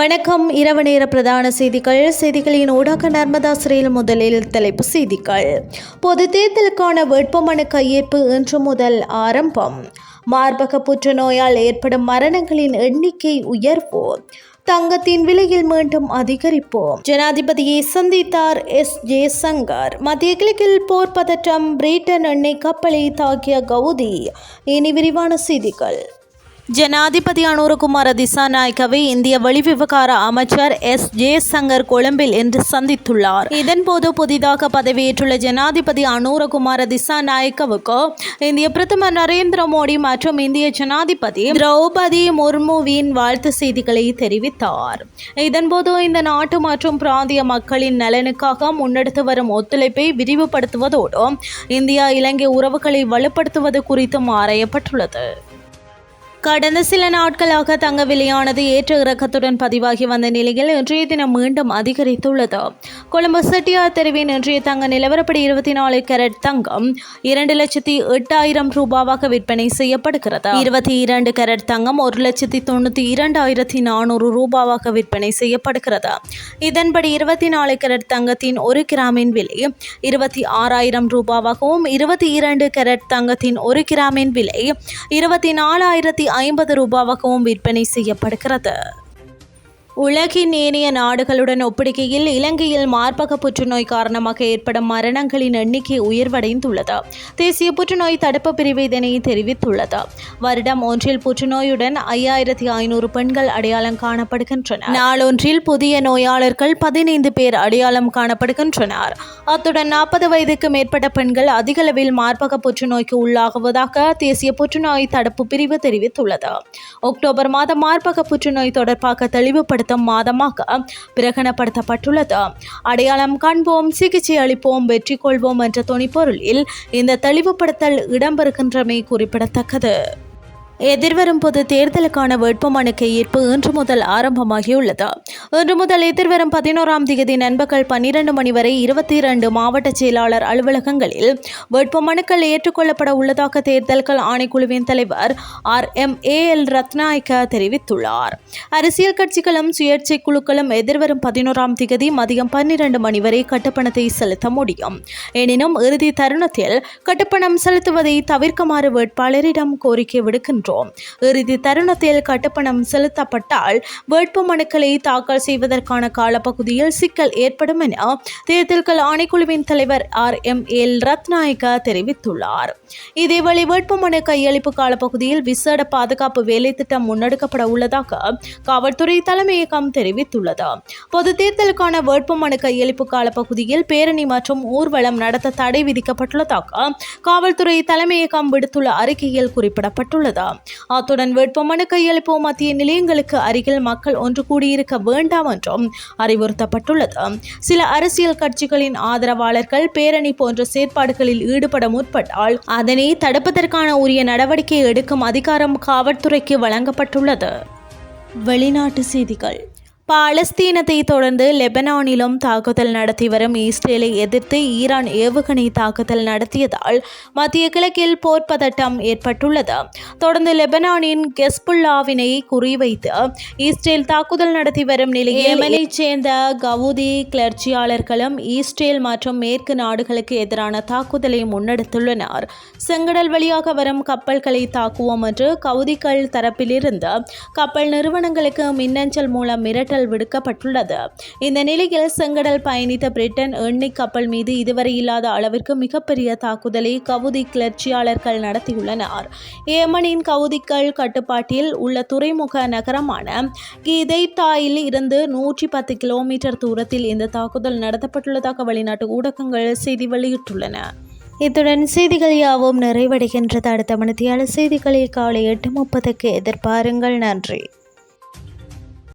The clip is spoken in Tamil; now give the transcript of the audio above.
வணக்கம். இரவு நேர பிரதான செய்திகள். செய்திகளின் ஊடாக நர்மதா சிறையில் முதலில் தலைப்பு செய்திகள். பொது தேர்தலுக்கான வேட்புமனு கையேற்பு இன்று முதல் ஆரம்பம். மார்பக புற்றுநோயால் ஏற்படும் மரணங்களின் எண்ணிக்கை உயர்வு தங்கத்தின் விலையில் மீண்டும் அதிகரிப்போம். ஜனாதிபதியை சந்தித்தார் எஸ். ஜே சங்கர் மத்திய கிழக்கில் போர் பதற்றம் பிரிட்டன் எண்ணெய் கப்பலை தாக்கிய கவுதி. இனி விரிவான செய்திகள். ஜனாதிபதி அனுரகுமார திசாநாயக்கவை இந்திய வெளிவிவகார அமைச்சர் எஸ். ஜெயசங்கர் கொழும்பில் இன்று சந்தித்துள்ளார். இதன்போது புதிதாக பதவியேற்றுள்ள ஜனாதிபதி அனுரகுமார திசாநாயக்கவுக்கு இந்திய பிரதமர் நரேந்திர மோடி மற்றும் இந்திய ஜனாதிபதி திரௌபதி முர்முவின் வாழ்த்து செய்திகளை தெரிவித்தார். இதன்போது இந்த நாட்டு மற்றும் பிராந்திய மக்களின் நலனுக்காக முன்னெடுத்து வரும் ஒத்துழைப்பை விரிவுபடுத்துவதோடு இந்தியா இலங்கை உறவுகளை வலுப்படுத்துவது குறித்தும் ஆராயப்பட்டுள்ளது. கடந்த சில நாட்களாக தங்க விலையானது ஏற்ற இறக்கத்துடன் பதிவாகி வந்த நிலையில் இன்றைய தினம் மீண்டும் அதிகரித்துள்ளது. கொழும்பு செட்டியார் தெருவின் இன்றைய தங்க நிலவரப்படி இருபத்தி நாலு கேரட் தங்கம் இரண்டு லட்சத்தி எட்டாயிரம் ரூபாவாக விற்பனை செய்யப்படுகிறது. இருபத்தி இரண்டு கேரட் தங்கம் ஒரு லட்சத்தி தொண்ணூற்றி இரண்டாயிரத்தி நானூறு ரூபாவாக விற்பனை செய்யப்படுகிறது. இதன்படி இருபத்தி நாலு கேரட் தங்கத்தின் ஒரு கிராமின் விலை இருபத்தி ஆறாயிரம் ரூபாவாகவும் இருபத்தி இரண்டு கேரட் தங்கத்தின் ஒரு கிராமின் விலை இருபத்தி நாலாயிரத்தி ஐம்பது ரூபாவாகவும் விற்பனை செய்யப்படுகிறது. உலகின் ஏனைய நாடுகளுடன் ஒப்பிடுகையில் இலங்கையில் மார்பக புற்றுநோய் காரணமாக ஏற்படும் மரணங்களின் எண்ணிக்கை உயர்வடைந்துள்ளது. தேசிய புற்றுநோய் தடுப்பு பிரிவு இதனை தெரிவித்துள்ளது. வருடம் ஒன்றில் புற்றுநோயுடன் ஐயாயிரத்தி ஐநூறு பெண்கள் அடையாளம் காணப்படுகின்றனர். நாளொன்றில் புதிய நோயாளர்கள் பதினைந்து பேர் அடையாளம் காணப்படுகின்றனர். அத்துடன் நாற்பது வயதுக்கு மேற்பட்ட பெண்கள் அதிகளவில் மார்பக புற்றுநோய்க்கு உள்ளாகுவதாக தேசிய புற்றுநோய் தடுப்பு பிரிவு தெரிவித்துள்ளது. அக்டோபர் மாதம் மார்பக புற்றுநோய் தொடர்பாக அடுத்த மாதமாக பிரகடனப்படுத்தப்பட்டுள்ளது. அடையாளம் காண்போம் சிகிச்சை அளிப்போம் வெற்றி கொள்வோம் என்ற துணிப்பொருளில் இந்த தெளிவுபடுத்தல் இடம்பெறுகின்றமை குறிப்பிடத்தக்கது. எதிர்வரும் பொது தேர்தலுக்கான வேட்புமனு ஈர்ப்பு இன்று முதல் ஆரம்பமாகியுள்ளது. இன்று முதல் எதிர்வரும் பதினோராம் தேதி நண்பகல் பன்னிரண்டு மணி வரை இருபத்தி இரண்டு மாவட்ட செயலாளர் அலுவலகங்களில் வேட்புமனுக்கள் ஏற்றுக்கொள்ளப்பட உள்ளதாக தேர்தல்கள் ஆணைக்குழுவின் தலைவர் R. M. A. L. Ratnayake தெரிவித்துள்ளார். அரசியல் கட்சிகளும் சுயேட்சை குழுக்களும் எதிர்வரும் பதினோராம் தேதி மதியம் பன்னிரண்டு மணி வரை கட்டுப்பணத்தை செலுத்த முடியும். எனினும் இறுதி தருணத்தில் கட்டுப்பணம் செலுத்துவதை தவிர்க்குமாறு வேட்பாளரிடம் கோரிக்கை விடுக்கின்றோம் இறுதி தருணத்தில் கட்டுப்பணம் செலுத்தப்பட்டால் வேட்புமனுக்களை தாக்கல் செய்வதற்கான காலப்பகுதியில் சிக்கல் ஏற்படும் என தேர்தல்கள் ஆணைக்குழுவின் தலைவர் ஆர். எம். எல். ரத்நாயக்க தெரிவித்துள்ளார். இதேவேளை வேட்புமனு கையளிப்பு காலப்பகுதியில் விசேட பாதுகாப்பு வேலை திட்டம் முன்னெடுக்கப்பட உள்ளதாக காவல்துறை தலைமையகம் தெரிவித்துள்ளது. பொது தேர்தலுக்கான வேட்புமனு கையளிப்பு காலப்பகுதியில் பேரணி மற்றும் ஊர்வலம் நடத்த தடை விதிக்கப்பட்டுள்ளதாக காவல்துறை தலைமையகம் விடுத்துள்ள அறிக்கையில் குறிப்பிடப்பட்டுள்ளது. அத்துடன் வேட்புமனு கையளிப்பு மத்திய நிலையங்களுக்கு அருகில் மக்கள் ஒன்று கூடியிருக்க வேண்டாம் என்றும் அறிவுறுத்தப்பட்டுள்ளது. சில அரசியல் கட்சிகளின் ஆதரவாளர்கள் பேரணி போன்ற செயற்பாடுகளில் ஈடுபட முற்பட்டால் அதனை தடுப்பதற்கான உரிய நடவடிக்கை எடுக்கும் அதிகாரம் காவல்துறைக்கு வழங்கப்பட்டுள்ளது. வெளிநாட்டு செய்திகள். பாலஸ்தீனத்தை தொடர்ந்து லெபனானிலும் தாக்குதல் நடத்தி வரும் இஸ்ரேலை எதிர்த்து ஈரான் ஏவுகணை தாக்குதல் நடத்தியதால் மத்திய கிழக்கில் போர் பதட்டம் ஏற்பட்டுள்ளது. தொடர்ந்து லெபனானின் கெஸ்புல்லாவினை குறிவைத்து இஸ்ரேல் தாக்குதல் நடத்தி வரும் நிலையில் ஏமனைச் சேர்ந்த கவுதி கிளர்ச்சியாளர்களும் இஸ்ரேல் மற்றும் மேற்கு நாடுகளுக்கு எதிரான தாக்குதலை முன்னெடுத்துள்ளனர். செங்கடல் வழியாக வரும் கப்பல்களை தாக்குவோம் என்று கவுதிகள் தரப்பிலிருந்து கப்பல் நிறுவனங்களுக்கு மின்னஞ்சல் மூலம் மிரட்டல் மிரட்டல் விடுக்கப்பட்டுள்ளது. இந்த நிலையில் செங்கடல் பயணித்த பிரிட்டன் எண்ணெய் கப்பல் மீது இதுவரை இல்லாத அளவிற்கு மிகப்பெரிய தாக்குதலை கவுதி கிளர்ச்சியாளர்கள் நடத்தியுள்ளனர். ஏமனின் கவுதிகள் கட்டுப்பாட்டில் உள்ள துறைமுக நகரமான கிதைத்தாயில் இருந்து நூற்றி பத்து கிலோமீட்டர் தூரத்தில் இந்த தாக்குதல் நடத்தப்பட்டுள்ளதாக வெளிநாட்டு ஊடகங்கள் செய்தி வெளியிட்டுள்ளன. இத்துடன் செய்திகள் யாவும் நிறைவடைகின்றது. அடுத்த மணித்தியால செய்திகளை காலை எட்டு முப்பதுக்கு எதிர்பாருங்கள். நன்றி.